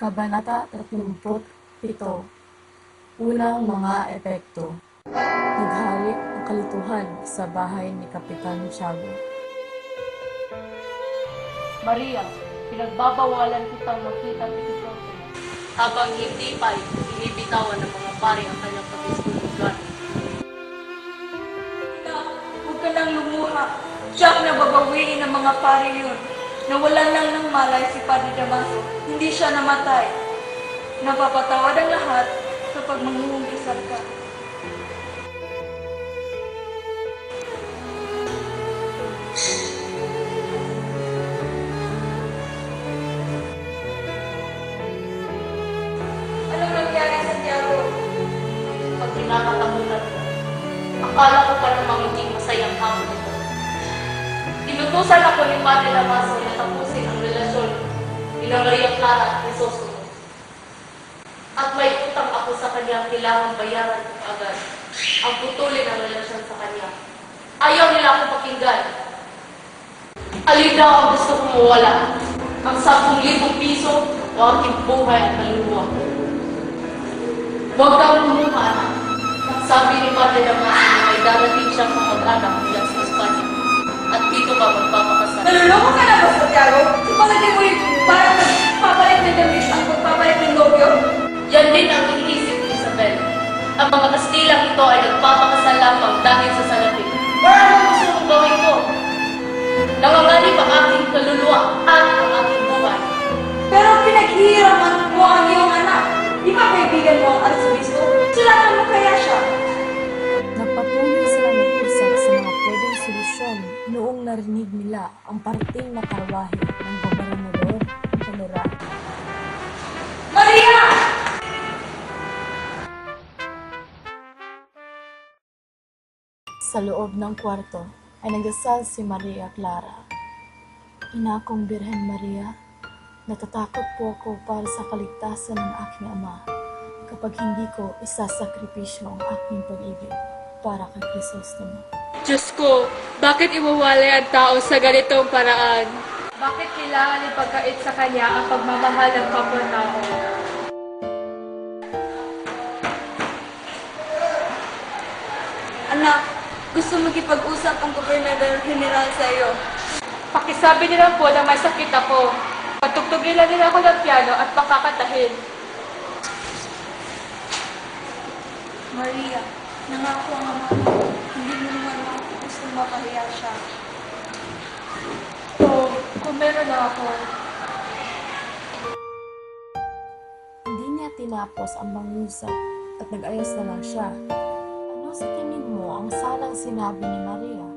Kabanata 37 Unang mga epekto Naghari ang kalituhan sa bahay ni Kapitan Tiago. Maria, pinagbabawalan kitang makita ni Crisostomo. Habang hindi pa inibitawan ng mga pari ang kanyang pag-iskulugan. Huwag ka nang lumuha. Siya ang nababawiin ng mga pari yun. Nawalan lang ng malay si Padre Damaso. Hindi siya namatay. Napapatawad ang lahat kapag mangungumpisal ka. Anong nangyari, Santiago? Pag kinakatakutan ko, akala Tinutusan ako ni Padre Damaso na tapusin ang relasyon ni Maria Clara at Crisostomo. At may utang ako sa kanya kailangan bayaran ko agad. Ang putulin ang relasyon sa kanya. Ayaw nila akong pakinggan. Alin daw ang gusto kong mawala? Ang 10,000 piso o aking buhay at kaluluwa? Huwag kang lumuha, anak. Sabi ni Padre Damaso na may darating siyang kamag-anak dito ka magpapakasal. Naluloko ka na ba, Santiago? Sa palagay mo yung parang nagpapalit ng damit ang pagpapalit ng nobyo? Yan din ang iniisip ni Isabel. Ang mga Kastilang ito ay nagpapakasal solusyon noong narinig nila ang parating na karwahe ng gobernador general. Maria! Sa loob ng kwarto ay nagdasal si Maria Clara. Ina kong Birhen Maria, natatakot po ako para sa kaligtasan ng aking ama kapag hindi ko isasakripisyo ang aking pag-ibig para kay Crisostomo. Diyos ko, bakit iwawalay ang tao sa ganitong paraan? Bakit kailangan ipagkait sa kanya ang pagmamahal ng kapwa-tao? Anak, gusto magkipag-usap ang gobernador general sa iyo. Pakisabi nila po na may sakit ako. Patugtugin lang nila ako ng piano at pakakatahin. Maria, nangako ang ama mo. Hindi mo naman gusto mapahiya siya. So, kung meron na ako, Hindi niya tinapos ang mangusap at nag-ayos na lang siya. Ano sa tingin mo ang salang sinabi ni Maria?